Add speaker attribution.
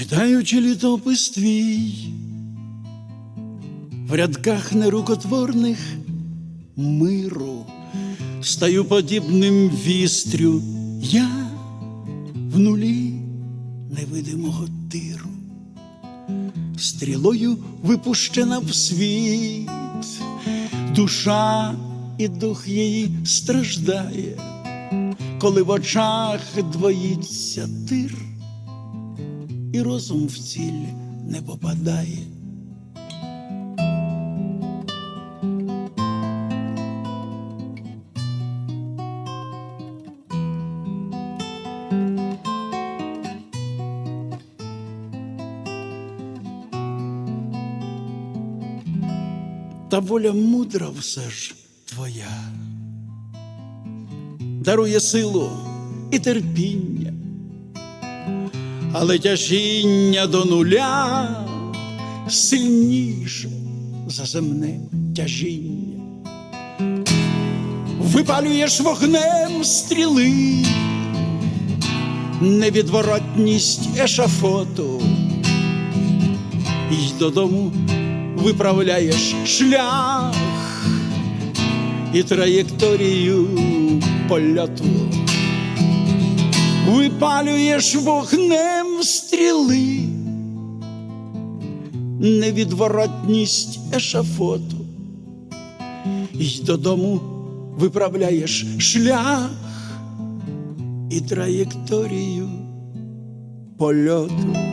Speaker 1: Читаючи літопис твій, в рядках нерукотворних миру, стаю подібним вістрю. Я в нулі невидимого тиру, стрілою випущена в світ, душа і дух її страждає, коли в очах двоїться тир і розум в ціль не попадає. Та воля мудра все ж твоя, дарує силу і терпіння але тяжіння до нуля сильніше за земне тяжіння. Випалюєш вогнем стріли, невідворотність ешафоту, й додому виправляєш шлях і траєкторію польоту випалюєш вогнем стріли, невідворотність ешафоту, й додому виправляєш шлях і траєкторію польоту.